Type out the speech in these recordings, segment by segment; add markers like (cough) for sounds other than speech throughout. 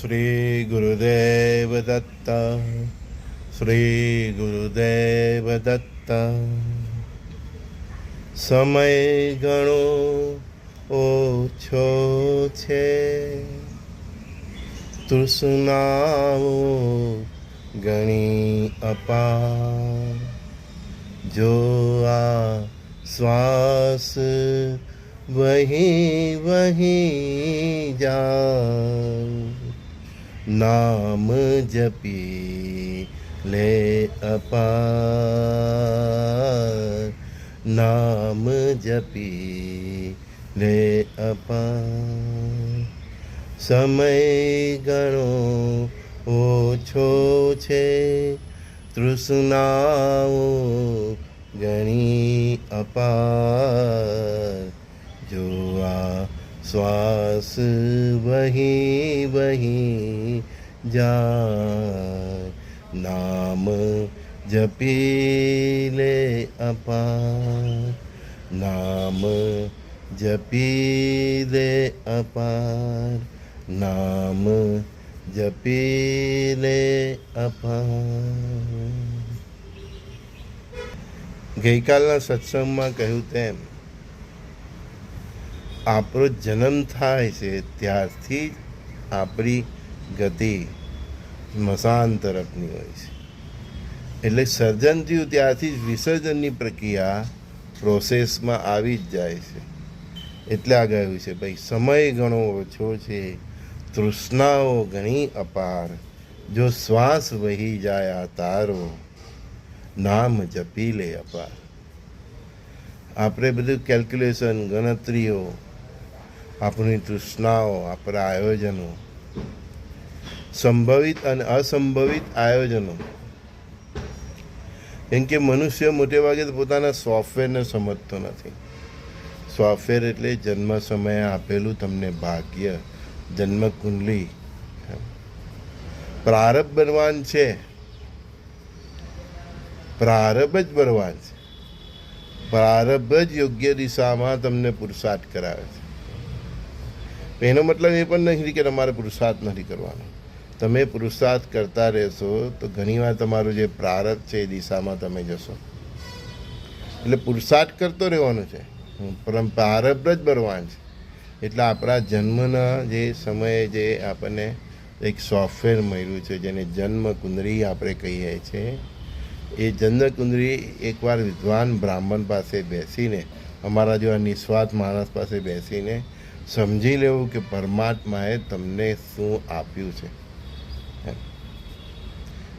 શ્રી ગુરુદેવ દત્ત શ્રી ગુરુદેવ દત્ત સમય ઘણો ઓછો છે તૃષ્ણાઓ ઘણી અપાર જો આ શ્વાસ વહી વહી જા નામ જપી લે અપાર નામ જપી લે અપાર સમય ગણો ઓછો છે તૃષ્ણાઓ ગણી અપાર જોવા શ્વાસ વહી વહી જાય નામ જપી લે અપાર નામ જપી લે અપાર નામ જપી લે અપાર ગઈકાલના સત્સંગમાં કહ્યું તેમ, આપણો જન્મ થાય છે, ત્યારથી જ આપણી ગતિ સ્મશાન તરફની હોય છે. એટલે સર્જન થયું ત્યારથી જ વિસર્જનની પ્રક્રિયા પ્રોસેસમાં આવી જ જાય છે. એટલે આ ગયું છે, ભાઈ, સમય ઘણો ઓછો છે. તૃષ્ણાઓ ઘણી અપાર. જો શ્વાસ વહી જાય આ તારો, નામ જપી લે અપાર. આપણે બધું કેલ્ક્યુલેશન ગણતરીઓ, આપણી તૃષ્ણાઓ, આપણા આયોજનો સંભવિત અને અસંભવિત આયોજનો. કેમ કે મનુષ્ય મોટે ભાગે પોતાના સોફ્ટવેરને સમજતો નથી. સોફ્ટવેર એટલે જન્મ સમયે આપેલું તમને ભાગ્ય, જન્મ કુંડલી. પ્રારબ્ધ બનવાન છે. પ્રારબ્ધ જ બનવાન છે. પ્રારબ્ધ જ યોગ્ય દિશામાં તમને પુરુષાર્થ કરાવે છે. એનો મતલબ એ પણ નથી કે તમારે પુરુષાર્થ નથી કરવાનો. તમે પુરુષાર્થ કરતા રહેશો, તો ઘણીવાર તમારું જે પ્રારબ્ધ છે એ દિશામાં તમે જશો. એટલે પુરુષાર્થ કરતો રહેવાનો છે. પરમ પ્રારબ્ધ જ ભરવાન છે. એટલે આપણા જન્મના જે સમયે જે આપણને એક સોફ્ટવેર મળ્યું છે, જેને જન્મ કુંદરી આપણે કહીએ છીએ, એ જન્મ કુંદરી એકવાર વિદ્વાન બ્રાહ્મણ પાસે બેસીને, અમારા જેવા નિસ્વાર્થ માણસ પાસે બેસીને સમજી લેવું કે પરમાત્માએ તમને શું આપ્યું છે.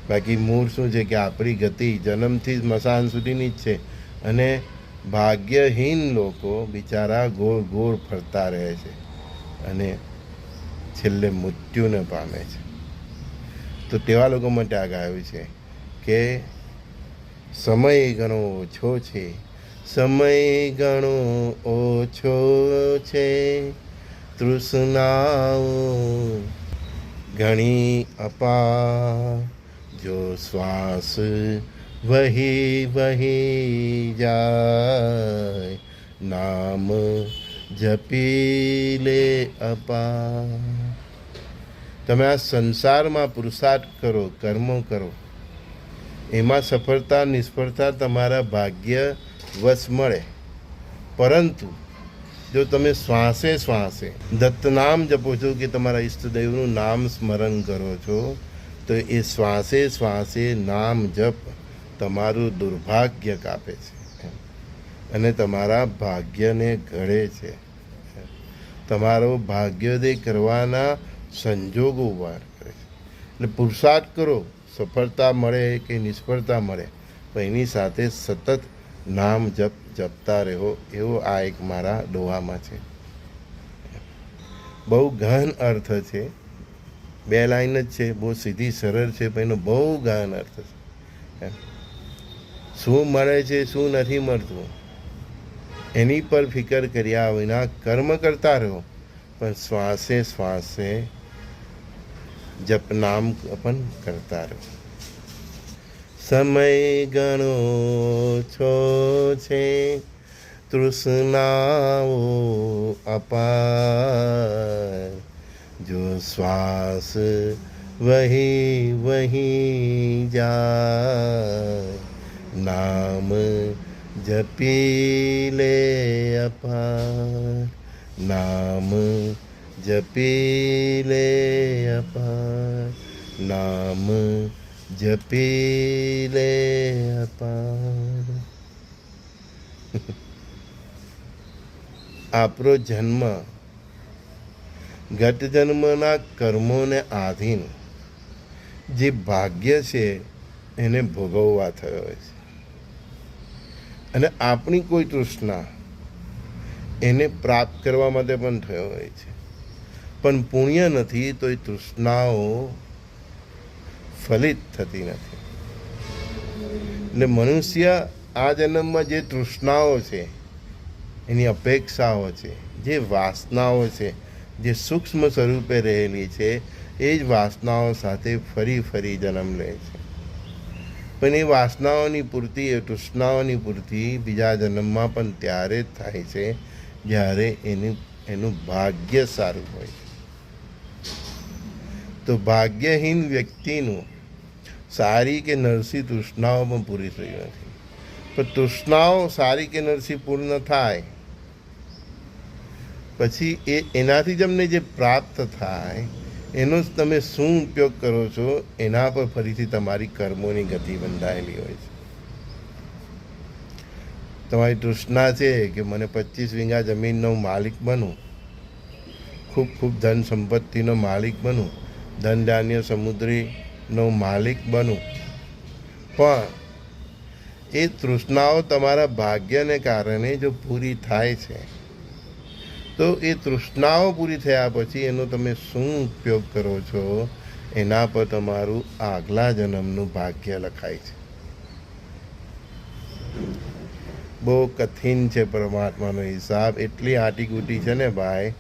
બાકી મૂળ શું છે કે આપણી ગતિ જન્મથી જ મસાન સુધીની જ છે. અને ભાગ્યહીન લોકો બિચારા ગોળ ગોળ ફરતા રહે છે અને છેલ્લે મૃત્યુને પામે છે. તો તેવા લોકો માટે આ ગાયું છે કે સમય ઘણો ઓછો છે. સમય ઘણો ઓછો છે. તૃષ્ણાઓ ઘણી અપા જો શ્વાસ વહી વહી જાય નામ જપી લે અપા તમે આ સંસારમાં પુરુષાર્થ કરો, કર્મો કરો, એમાં સફળતા, નિષ્ફળતા તમારા ભાગ્ય વશ મળે. પરંતુ જો તમે શ્વાસે શ્વાસે દત્તનામ જપો છો કે તમારા ઈષ્ટદેવનું નામ સ્મરણ કરો છો તો એ શ્વાસે શ્વાસે નામ જપ તમારું દુર્ભાગ્ય કાપે છે. અને તમારા ભાગ્યને ઘડે છે. તમારો ભાગ્યોદય કરવાના સંજોગો ઊભા કરે છે. એટલે પુરુષાર્થ કરો, સફળતા મળે કે નિષ્ફળતા મળે, પણ એની સાથે સતત નામ જપ, જપતા રહો, એવો આ એક મારા દોહામાં છે. બહુ ગહન અર્થ છે. બે લાઈન જ છે, બહુ સીધી, સરળ છે, પણ એનો બહુ ગહન અર્થ છે. શું મળે છે, શું નથી મળતું? એની પર ફિકર કર્યા વિના કર્મ કરતા રહો. પણ શ્વાસે શ્વાસે જપનામ પણ કરતા રહો. સમય ગણો છો છે, તૃષ્ણાઓ અપાર जो श्वास वही वही जाए नाम जपी ले अपार नाम जपी ले अपार नाम જપી લે અપાર આપણો જન્મ ગત જન્મના કર્મોને આધીન જે ભાગ્ય છે, એને ભોગવવા થયો છે. અને આપણી કોઈ તૃષ્ણા એને પ્રાપ્ત કરવા માટે પણ થયો હોય છે. પણ પુણ્ય નથી, તો એ તૃષ્ણાઓ ફલિત થતી નથી. એટલે મનુષ્ય આ જન્મમાં જે તૃષ્ણાઓ છે, એની અપેક્ષાઓ છે, જે વાસનાઓ છે જે સૂક્ષ્મ સ્વરૂપે રહેલી છે, એ જ વાસનાઓ સાથે ફરી ફરી જન્મ લે છે. પણ એ વાસનાઓની પૂર્તિ, એ તૃષ્ણાઓની પૂર્તિ બીજા જન્મમાં પણ ત્યારે જ થાય છે, જ્યારે એનું એનું ભાગ્ય સારું હોય તો ભાગ્યહીન વ્યક્તિનું સારી કે નરસી તૃષ્ણાઓ પણ પૂરી થઈ નથી. પણ તૃષ્ણાઓ સારી કે નરસી પૂર્ણ થાય પછી એ એનાથી જ અમને જે પ્રાપ્ત થાય, એનો જ તમે શું ઉપયોગ કરો છો, એના પર ફરીથી તમારી કર્મોની ગતિ બંધાયેલી હોય છે. તમારી તૃષ્ણા છે કે મને પચીસ વીંગા જમીનનો માલિક બનું, ખૂબ ખૂબ ધન સંપત્તિનો માલિક બનું ધન ધાન્ય સમુદ્રીનો માલિક બનું. પણ એ તૃષ્ણાઓ તમારા ભાગ્યને કારણે જો પૂરી થાય છે તો એ તૃષ્ણાઓ પૂરી થયા પછી એનો તમે શું ઉપયોગ કરો છો? એના પર તમારું આગલા જન્મનું ભાગ્ય લખાય છે. બહુ કઠિન છે પરમાત્માનો હિસાબ. એટલી આટીકૂટી છે ને ભાઈ,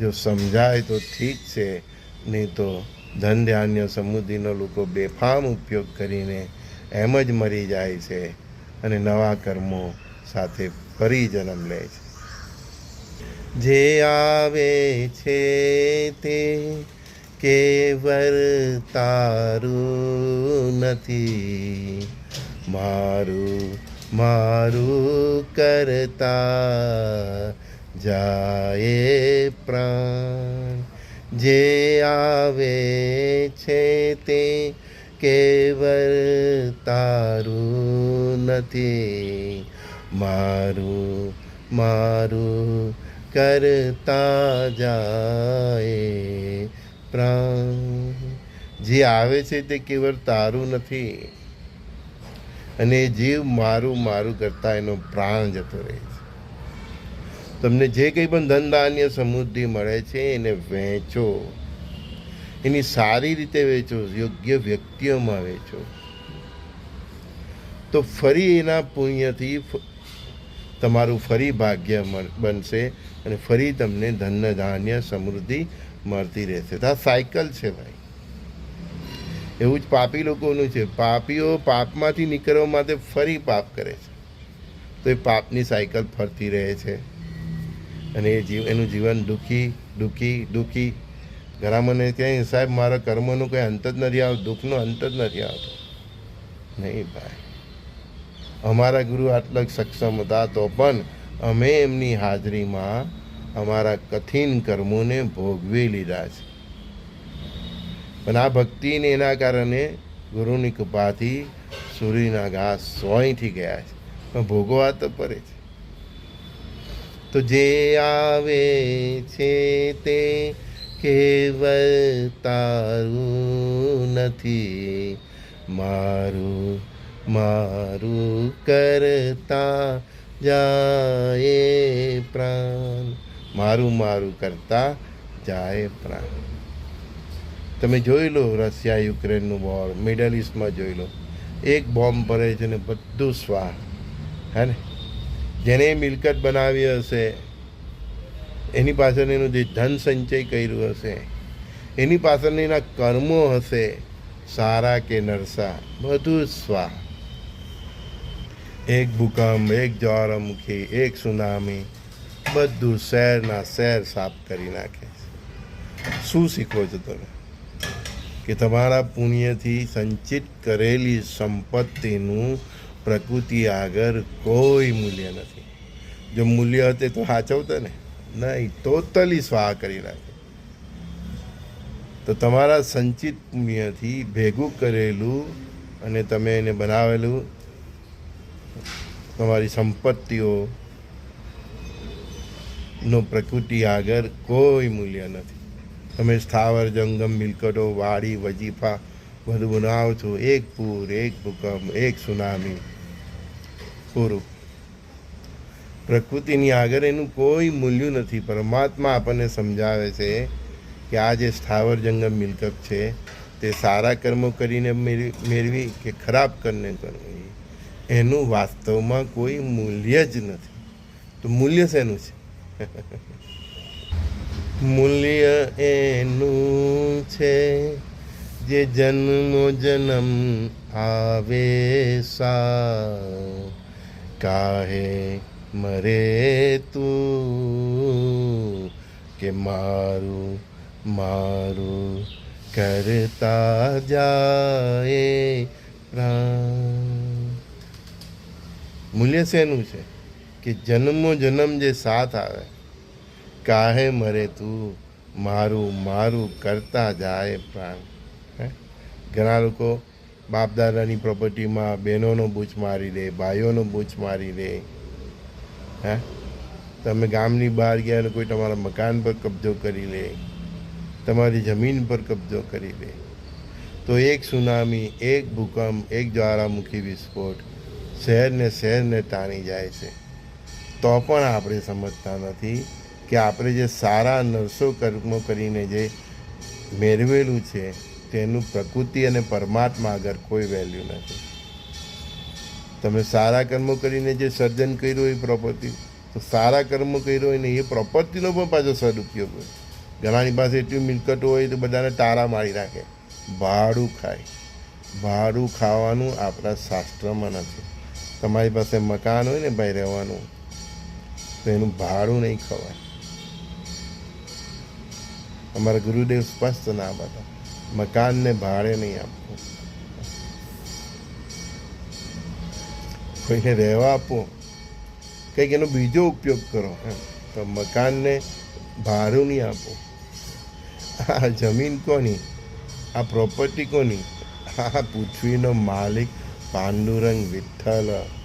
જો સમજાય તો ઠીક છે, નહીં તો ધન ધાન્ય સમૃદ્ધિનો લોકો બેફામ ઉપયોગ કરીને એમ જ મરી જાય છે અને નવા કર્મો સાથે ફરી જન્મ લે છે. જે આવે છે તે કેવર તારું નથી. મારું મારું કરતા જાય પ્રાણ. જે આવે છે તે કેવર તારું નથી. મારું મારું કરતા જાય પ્રાણ જે આવે છે તે કેવળ તારું નથી. અને જીવ મારું મારું કરતા એનો પ્રાણ જતો રહે છે. તમને જે કંઈ પણ ધન ધાન્ય સમૃદ્ધિ મળે છે એને વહેંચો એની સારી રીતે વેચો, યોગ્ય વ્યક્તિઓમાં વેચો. તો ફરી એના પુણ્યથી તમારું ફરી ભાગ્ય બનશે. અને ફરી તમને ધન, ધાન્ય, સમૃદ્ધિ મળતી રહેશે. તો આ સાયકલ છે ભાઈ. એવું જ પાપી લોકોનું છે. પાપીઓ પાપમાંથી નીકળવા માટે ફરી પાપ કરે છે. તો એ પાપની સાયકલ ફરતી રહે છે. અને એ જીવ, એનું જીવન દુઃખી દુઃખી દુઃખી. મને કહે, સાહેબ, મારા કર્મનું કંઈ અંત જ નથી આવતો, દુઃખનો અંત જ નથી આવતો. નહીં ભાઈ. અમારા ગુરુ આટલા સક્ષમ હતા તો પણ અમે એમની હાજરીમાં અમારા કઠિન કર્મોને ભોગવી લીધા છે. પણ આ ભક્તિને એના કારણે ગુરુની કૃપાથી સૂર્યના ઘાસ સોયથી ગયા છે. પણ ભોગવા તો પડે છે. તો જે આવે છે તે કેવળ તારું નથી. મારું મારું કરતા જાય પ્રાણ. મારું મારું કરતા જાય પ્રાણ. તમે જોઈ લો રશિયા, યુક્રેનનું વોર મિડલ ઇસ્ટમાં જોઈ લો. એક બોમ્બ ભરે છે ને બધું સ્વાહ હે ને? જેને મિલકત બનાવી હશે, એની પાછળ એનું જે ધન સંચય કર્યું હશે, એની પાછળ એના કર્મો હશે, સારા કે નરસા, બધું સ્વાહ એક ભૂકંપ, એક જ્વાળામુખી, એક સુનામી બધું શહેરના શહેર સાફ કરી નાખે છે. શું શીખો છો તમે? કે તમારા પુણ્યથી સંચિત કરેલી સંપત્તિનું પ્રકૃતિ આગળ કોઈ મૂલ્ય નથી. જો મૂલ્ય હતે તો સાચવતા ને? નહીં ટોટલી સ્વાહ કરી નાખે. તો તમારા સંચિત પુણ્યથી ભેગું કરેલું અને તમે એને બનાવેલું, તમારી સંપત્તિઓ નો પ્રકૃતિ આગળ કોઈ મૂલ્ય નથી. તમે સ્થાવર, જંગમ, મિલકતો, વાડી, વજીફા બધું બનાવો છો. એક પૂર, એક ભૂકંપ, એક સુનામી. પૂરું. પ્રકૃતિની આગળ એનું કોઈ મૂલ્ય નથી. પરમાત્મા આપણને સમજાવે છે કે આ જે સ્થાવર, જંગમ, મિલકત છે, તે સારા કર્મો કરીને મેળવી કે ખરાબ કરીને કરવી, એનું વાસ્તવમાં કોઈ મૂલ્ય જ નથી. તો મૂલ્ય શેનું છે? (laughs) મૂલ્ય એનું છે જે જન્મો જન્મ આવે સા કાહે મરે તું કે મારું મારું કરતા જાય પ્રાણ. મૂલ્ય શેનું છે? કે જન્મો જન્મ જે સાથ આવે. કાહે મરે તું, મારું મારું કરતા જાય પ્રાણ. ઘણા લોકો બાપ દાદાની પ્રોપર્ટીમાં બહેનોનો બૂચ મારી દે, ભાઈઓનો બૂચ મારી દે. હે? તમે ગામની બહાર ગયા અને કોઈ તમારા મકાન પર કબજો કરી લે, તમારી જમીન પર કબજો કરી લે, તો એક સુનામી, એક ભૂકંપ, એક જ્વાળામુખી વિસ્ફોટ શહેરને શહેરને તાણી જાય છે. તો પણ આપણે સમજતા નથી કે આપણે જે સારા નરસો કર્મો કરીને જે મેળવેલું છે, તેનું પ્રકૃતિ અને પરમાત્મા આગળ કોઈ વેલ્યુ નથી. તમે સારા કર્મો કરીને જે સર્જન કર્યું એ પ્રોપર્ટી તો સારા કર્મો કર્યો હોય ને એ પ્રોપર્ટીનો પણ પાછો સદુપયોગ હોય. ઘણાની પાસે એટલી મિલકતો હોય તો બધાને તારા મારી રાખે. ભાડું ખાય. ભાડું ખાવાનું આપણા શાસ્ત્રમાં નથી. તમારી પાસે મકાન હોય ને ભાઈ રહેવાનું તો એનું ભાડું નહીં ખવાય. અમારા ગુરુદેવ સ્પષ્ટ ના બધા મકાનને ભાડે નહીં આપવું. કોઈને રહેવા આપો. કંઈક એનો બીજો ઉપયોગ કરો. તો મકાનને ભાડું નહીં આપો. આ જમીન કોની? આ પ્રોપર્ટી કોની? આ પૃથ્વીનો માલિક પાંડુરંગ વિઠ્ઠલ.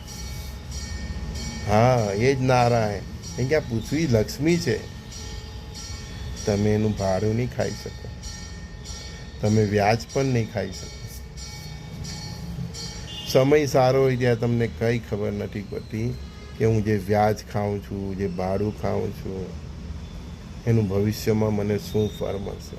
હા, એ જ નારાયણ. કેમ કે આ પૃથ્વી લક્ષ્મી છે. તમે એનું ભાડું નહીં ખાઈ શકો. તમે વ્યાજ પણ નહીં ખાઈ શકો. સમય સારો હોય ત્યાં તમને કંઈ ખબર નથી પડતી કે હું જે વ્યાજ ખાઉં છું, જે ભાડું ખાઉં છું, એનું ભવિષ્યમાં મને શું ફળ મળશે?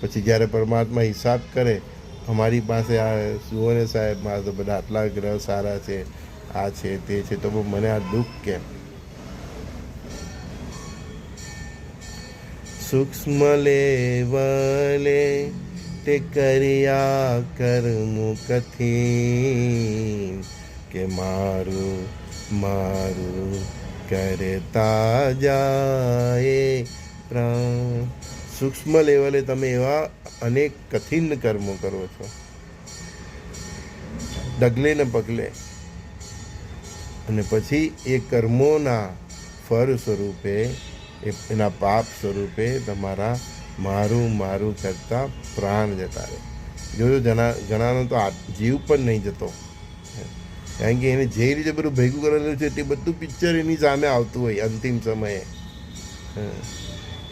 પછી જ્યારે પરમાત્મા હિસાબ કરે, અમારી પાસે આ જુઓ સાહેબ, મારા તો બધા આટલા ગ્રહ સારા છે. આ છે, તે છે, તો મને આ દુઃખ કેમ? સૂક્ષ્મ લેવલે તે કર્યા કર્મું કથી કે મારું મારું કરતા જાય પ્રાણ. સૂક્ષ્મ લેવલે તમે એવા અનેક કઠિન કર્મો કરો છો. ડગલે ને પગલે. અને પછી એ કર્મોના ફળ સ્વરૂપે એના પાપ સ્વરૂપે તમારા મારું મારું કરતાં પ્રાણ જતા રહે. જોયું જણા ઘણાનો તો આ જીવ પણ નહીં જતો. કારણ કે એને જે રીતે બધું ભેગું કરેલું છે તે બધું પિક્ચર એની સામે આવતું હોય અંતિમ સમયે.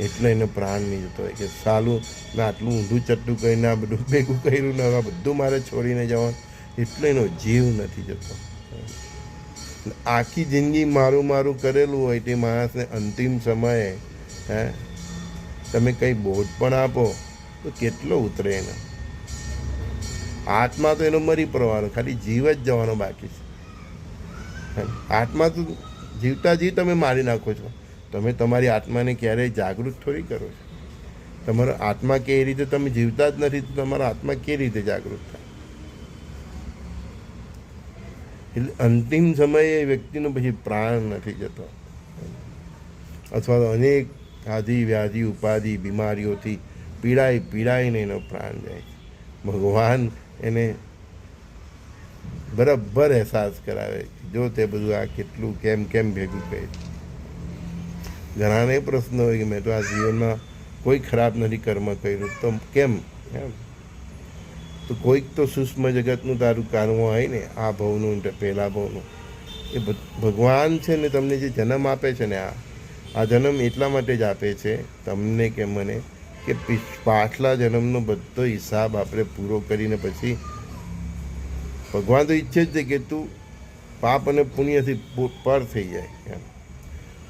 એટલે એને પ્રાણ નહીં જતો હોય કે સાલું, ને, આટલું ઊંધું ચટ્ટું કરીને આ બધું ભેગું કર્યું ને આ બધું મારે છોડીને જવાનું. એટલે એનો જીવ નથી જતો. આખી જિંદગી મારું મારું કરેલું હોય તે માણસને અંતિમ સમયે, હે, તમે કંઈ બોધ પણ આપો તો કેટલો ઉતરે એનો. આત્મા તો એનો મરી પડવાનો, ખાલી જીવ જ જવાનો બાકી છે. આત્મા તો જીવતા જીવ તમે મારી નાખો છો. તમે તમારી આત્માને ક્યારેય જાગૃત થોડી કરો છો. તમારો આત્મા કે રીતે તમે જીવતા જ નથી, તો તમારો આત્મા કે રીતે જાગૃત થાય? એટલે અંતિમ સમયે એ વ્યક્તિનો પછી પ્રાણ નથી જતો. અથવા તો અનેક આધિ વ્યાધિ, ઉપાધિ, બીમારીઓથી પીડાઈ પીડાઈને એનો પ્રાણ જાય ભગવાન એને બરાબર અહેસાસ કરાવે જો તે બધું આ કેટલું કેમ કેમ ભેગું કહે ઘણાને પ્રશ્ન હોય કે મેં તો આ જીવનમાં કોઈ ખરાબ નથી કર્મ કર્યું, તો કેમ? એમ. તો કોઈક તો સૂક્ષ્મ જગતનું તારું કર્મ હોય ને, આ ભવનું પહેલા ભવનું. એ ભગવાન છે ને તમને જે જન્મ આપે છે ને આ આ જન્મ એટલા માટે જ આપે છે તમને કે મને, કે પીછ- પાછલા જન્મનો બધો હિસાબ આપણે પૂરો કરીને પછી ભગવાન તો ઈચ્છે જ છે કે તું પાપ અને પુણ્યથી પર થઈ જાય એમ.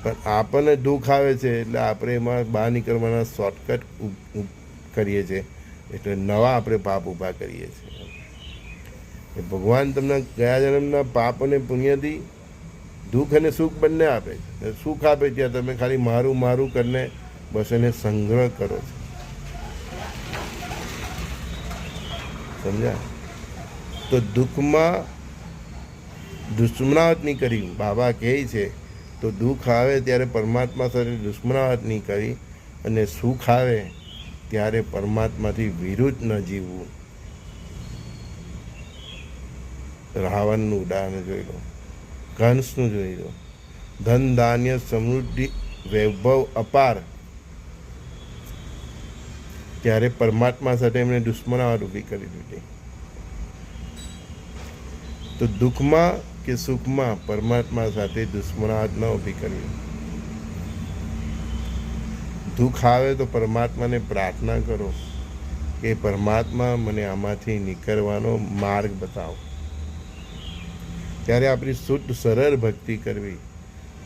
પણ આપણને દુઃખ આવે છે એટલે આપણે એમાં બહાર નીકળવાના શોર્ટકટ કરીએ છીએ. એટલે નવા આપણે પાપ ઊભા કરીએ છીએ. એ ભગવાન તમને ગયા જન્મના પાપ અને પુણ્યથી દુઃખ અને સુખ બંને આપે છે. સુખ આપે ત્યાં તમે ખાલી મારું મારું કરીને બસ એને સંગ્રહ કરો છો. સમજ્યા? તો દુઃખમાં દુશ્મનાવટ નહીં કરી. બાબા કહે છે, તો દુઃખ આવે ત્યારે પરમાત્મા સાથે દુશ્મનાવટ નહીં કરી અને સુખ આવે ત્યારે પરમાત્માથી વિરુદ્ધ ન જીવવું? રાવણનું ઉદાહરણ જોઈ લો કંસનું જોઈ લો ધન ધાન્ય સમૃદ્ધિ, વૈભવ અપાર. ત્યારે પરમાત્મા સાથે એમણે દુશ્મનાવટ ઊભી કરી દીધી. તો દુઃખમાં કે સુખમાં પરમાત્મા સાથે દુશ્મનાવાદ ન ઊભી કરવી દુઃખ આવે તો પરમાત્માને પ્રાર્થના કરો કે પરમાત્મા મને આમાંથી નીકળવાનો માર્ગ બતાવો. ત્યારે આપણી શુદ્ધ, સરળ ભક્તિ કરવી.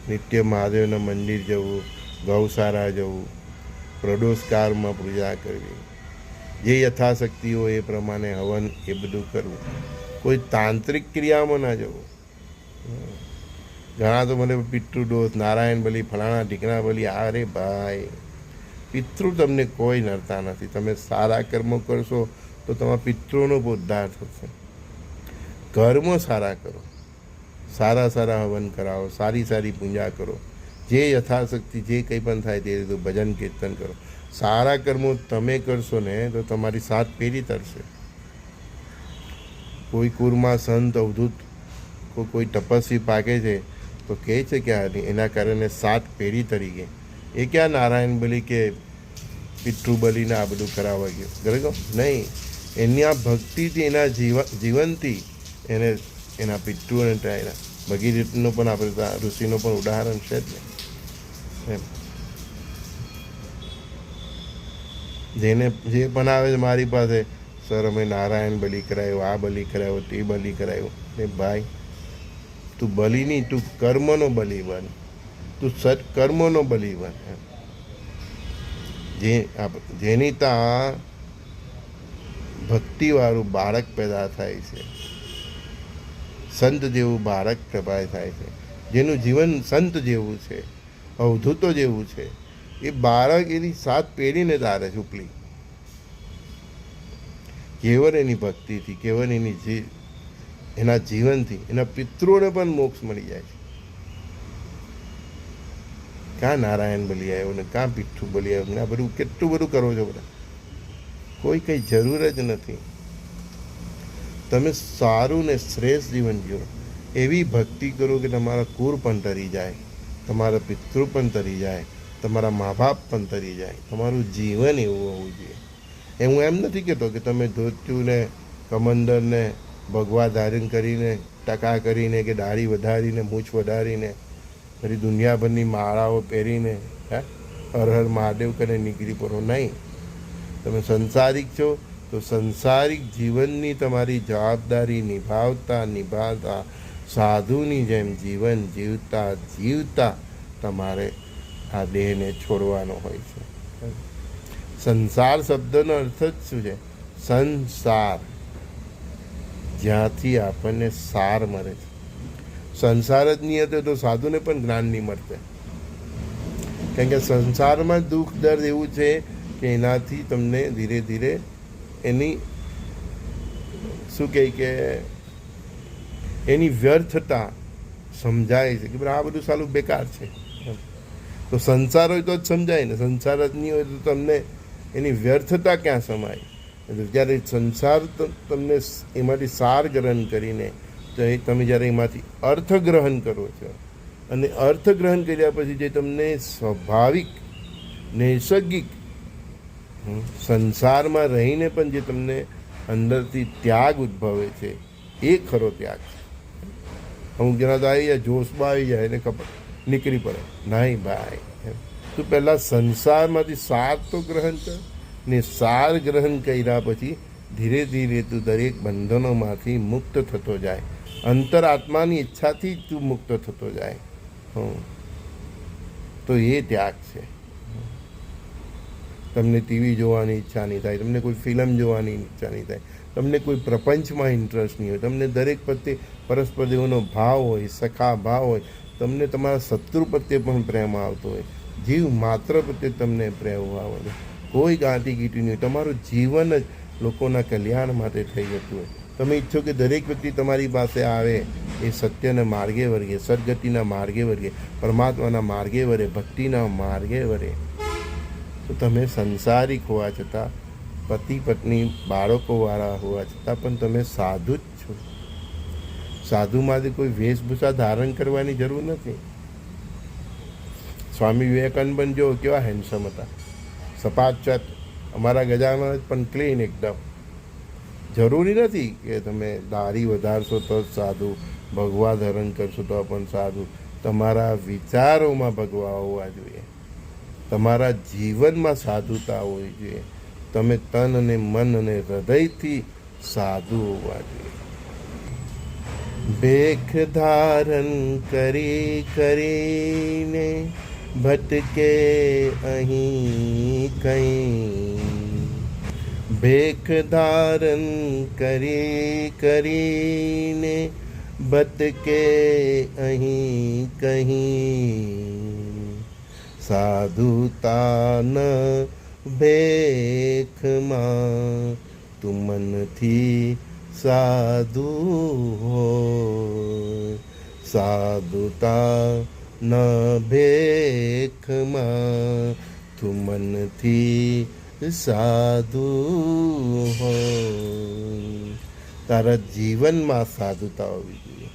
નિત્ય મહાદેવના મંદિર જવું, ગૌશાળા જવું પ્રદોષકારમાં પૂજા કરવી. જે યથાશક્તિ હોય એ પ્રમાણે હવન એ બધું કરવું. કોઈ તાંત્રિક ક્રિયામાં ના જવું. ઘણા તો મને પિતૃદોષ નારાયણ બલી, ફલાણા ઢીકણા બલી અરે ભાઈ. પિતૃ તમને કોઈ નડતા નથી. તમે સારા કર્મો કરશો તો તમારા પિતૃનો ઉદ્ધાર થશે. કર્મો સારા કરો. સારા સારા હવન કરાવો. સારી સારી પૂજા કરો. જે યથાશક્તિ જે કંઈ પણ થાય તે રીતે ભજન કીર્તન કરો. સારા કર્મો તમે કરશો ને તો તમારી સાત પેઢી તરશે. કોઈ કુરમાં સંત અવધૂત કોઈ તપસ્વી પાકે છે તો કહે છે કે એના કારણે સાત પેઢી તરીકે એ ક્યાં નારાયણ બલી કે પિતૃ બલીને આ બધું કરાવવા ગયું? બરાબર નહીં. એની આ ભક્તિથી, એના જીવન જીવનથી એને, એના પિતૃઓને એના ભગીરથનું પણ આપણે ઋષિનું પણ ઉદાહરણ છે જ ને. એમ. જેને, જે પણ આવે છે મારી પાસે, સર, અમે નારાયણ બલિ કરાયો, આ બલી કરાયો, તે બલી કરાયો. એ ભાઈ, તું બલિ નહીં, તું કર્મનો બલી બન. તું સત્કર્મોનો કર્મનો બલી બને જે જેની ત્યાં ભક્તિવાળું બાળક પેદા થાય છે. સંત જેવું બાળક પ્રભાય થાય છે. જેનું જીવન સંત જેવું છે, અવધૂતો જેવું છે, એ બાળક એની સાત પેઢીને તારે છે ઉપલી. કેવળ એની ભક્તિથી કેવળ એની એના જીવનથી, એના પિતૃઓને પણ મોક્ષ મળી જાય છે. કાં નારાયણ બલી આવ્યો ને કાં પીઠું બલી આવ્યો ને આ બધું કેટલું બધું કરો છો બધા? કોઈ કંઈ જરૂર જ નથી. તમે સારું ને શ્રેષ્ઠ જીવન જીવો. એવી ભક્તિ કરો કે તમારા કુર પણ તરી જાય, તમારા પિતૃ પણ તરી જાય, તમારા મા બાપ પણ તરી જાય. તમારું જીવન એવું હોવું જોઈએ. એ હું એમ નથી કહેતો કે તમે ધોત્યુને કમંદરને ભગવા ધારણ કરીને, ટકા કરીને કે દાઢી વધારીને, મૂછ વધારીને બધી દુનિયાભરની માળાઓ પહેરીને, હે? હર હર મહાદેવ કરીને નીકળી પડો. નહીં. તમે સંસારિક છો, તો સંસારિક જીવનની તમારી જવાબદારી નિભાવતા નિભાવતા સાધુની જેમ જીવન જીવતા જીવતા તમારે આ દેહને છોડવાનો હોય છે. સંસાર શબ્દનો અર્થ જ શું છે? સંસાર. જ્યાંથી આપણને સાર મળે છે. સંસાર જ નહીં હતો તો સાધુને પણ જ્ઞાન નહીં મળશે કારણ કે સંસારમાં દુઃખ, દર્દ એવું છે કે એનાથી તમને ધીરે ધીરે એની, શું કહે કે, એની વ્યર્થતા સમજાય છે કે આ બધું સાલું બેકાર છે. તો સંસાર હોય તો જ સમજાય ને સંસાર જ નહીં હોય તો તમને એની વ્યર્થતા ક્યાં સમાય? જ્યારે સંસાર તમને એમાંથી સાર ગ્રહણ કરીને તમે જ્યારે એમાંથી અર્થગ્રહણ કરો છો, અને અર્થગ્રહણ કર્યા પછી જે તમને સ્વાભાવિક, નૈસર્ગિક સંસારમાં રહીને પણ જે તમને અંદરથી ત્યાગ ઉદ્ભવે છે, એ ખરો ત્યાગ છે. અમુક જણા તો આવી જાય, જોશમાં આવી જાય, એને ખબર નીકળી પડે. નહીં ભાઈ તું પહેલાં સંસારમાંથી સાર તો ગ્રહણ કર, ને સાર ગ્રહણ કર્યા પછી ધીરે ધીરે તું દરેક બંધનોમાંથી મુક્ત થતો જાય. અંતર આત્માની ઈચ્છાથી તું મુક્ત થતો જાય. તો એ ત્યાગ છે. તમને ટીવી જોવાની ઈચ્છા નહીં થાય, તમને કોઈ ફિલ્મ જોવાની ઈચ્છા નહીં થાય, તમને કોઈ પ્રપંચમાં ઇન્ટરેસ્ટ નહીં હોય, તમને દરેક પ્રત્યે પરસ્પર દેવનો ભાવ હોય, સખા ભાવ હોય, તમને તમારા શત્રુ પ્રત્યે પણ પ્રેમ આવતો હોય. જીવ માત્ર પ્રત્યે તમને પ્રેમ આવે કોઈ ગાંઠી ગીટી નહીં હોય. તમારું જીવન જ લોકોના કલ્યાણ માટે થઈ જતું હોય. તમે ઈચ્છો કે દરેક વ્યક્તિ તમારી પાસે આવે, એ સત્યના માર્ગે વર્ગે સદગતિના માર્ગે વર્ગે પરમાત્માના માર્ગે વરે ભક્તિના માર્ગે વરે તો તમે સંસારિક હોવા છતાં, પતિ પત્ની બાળકોવાળા હોવા છતાં પણ તમે સાધુ જ છો. સાધુમાંથી કોઈ વેશભૂષા ધારણ કરવાની જરૂર નથી. સ્વામી વિવેકાનંદ જો કેવા હેન્ડસમ હતા. સપાટ ચત અમારા ગજામાં પણ ક્લીન એકદમ. જરૂરી નથી કે તમે દાઢી વધારશો તો જ સાધુ ભગવા ધારણ કરશો તો પણ સાધુ તમારા વિચારોમાં ભગવા હોવા જોઈએ. તમારા જીવનમાં સાધુતા હોવી જોઈએ. તમે તન અને મન અને હૃદયથી સાધુ હોવા જોઈએ. ભેખ ધારણ કરી કરીને ભટકે અહીં કઈ ભેખ ધારણ કરી કરીને બતકે અહીં કહી સાધુતાન ભેખમાં તું મનથી સાધુ હો સાધુતા ન ભેખમાં તું મનથી સાધુ હો. તારા જીવનમાં સાધુતા હોવી જોઈએ.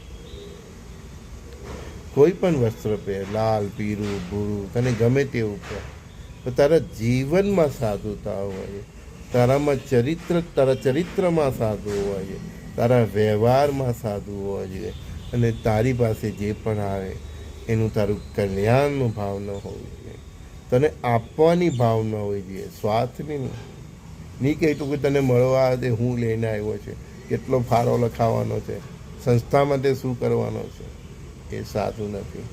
કોઈ પણ વસ્ત્ર પહેર, લાલ, પીળું, ભૂરું, તને ગમે તેવું પહેર. તો તારા જીવનમાં સાધુતા જોઈએ તારામાં ચરિત્ર, તારા ચરિત્રમાં સાધુ જોઈએ તારા વ્યવહારમાં સાધુ હોવા જોઈએ અને તારી પાસે જે પણ આવે, એનું તારું કલ્યાણનું ભાવ ન હોવું જોઈએ. તને આપવાની ભાવના હોવી જોઈએ સ્વાર્થની નહીં. નહીં કહેતું કે તને મળવા આવે હું લઈને આવ્યો છે, કેટલો ફાળો લખાવાનો છે સંસ્થા માટે શું કરવાનો છે? એ સાધુ નથી.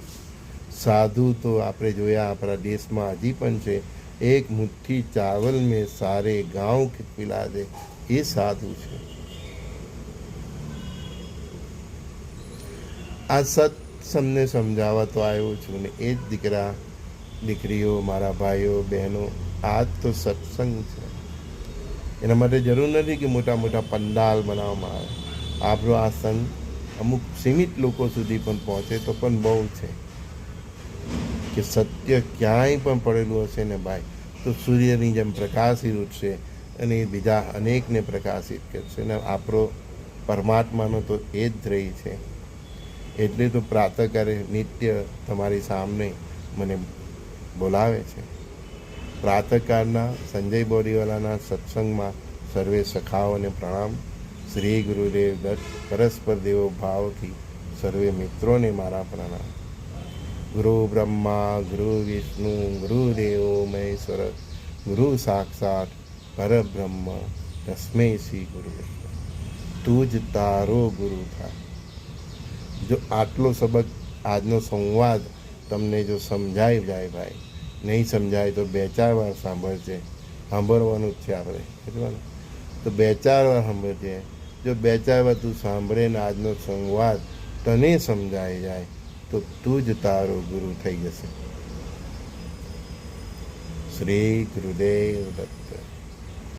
સાધુ તો આપણે જોયા, આપણા દેશમાં હજી પણ છે. એક મુઠ્ઠી ચાવલ મેં સારે ગાંવ પીલા દે. એ સાધુ છે. આ સત સમને સમજાવવા તો આવ્યો છું ને, એ જ દીકરા દીકરીઓ, મારા ભાઈઓ, બહેનો, આ જ તો સત્સંગ છે. એના માટે જરૂર નથી કે મોટા મોટા પંડાલ બનાવવામાં આવે. આપણો આ સંઘ અમુક સીમિત લોકો સુધી પણ પહોંચે તો પણ બહુ છે. કે સત્ય ક્યાંય પણ પડેલું હશે ને ભાઈ, તો સૂર્યની જેમ પ્રકાશિત ઉઠશે અને બીજા અનેકને પ્રકાશિત કરશે. ને આપણો પરમાત્માનો તો એ જ ધ્યેય છે. એટલે તો પ્રાતઃકારે નિત્ય તમારી સામે મને બોલાવે છે. પ્રાતકાળના સંજય બોરીવાલાના સત્સંગમાં સર્વે સખાઓને પ્રણામ. શ્રી ગુરુદેવ દત્ત, પરસ્પર દેવો ભાવથી સર્વે મિત્રોને મારા પ્રણામ. ગુરુ બ્રહ્મા, ગુરુ વિષ્ણુ ગુરુદેવો મહેશ્વર, ગુરુ સાક્ષાત પરબ્રહ્મ તસ્મય શ્રી ગુરુ તું જ તારો ગુરુ થાય. જો આટલો સબક આજનો સંવાદ તમને જો સમજાઈ જાય ભાઈ, નહીં સમજાય તો બે ચાર વાર સાંભળજે. સાંભળવાનું જ છે આપણે, બરાબર? તો બે ચાર વાર સાંભળજે. જો બે ચાર વાર તું સાંભળે ને આજનો સંવાદ તને સમજાઈ જાય, તો તું જ તારો ગુરુ થઈ જશે. શ્રી ગુરુદેવ દત્ત.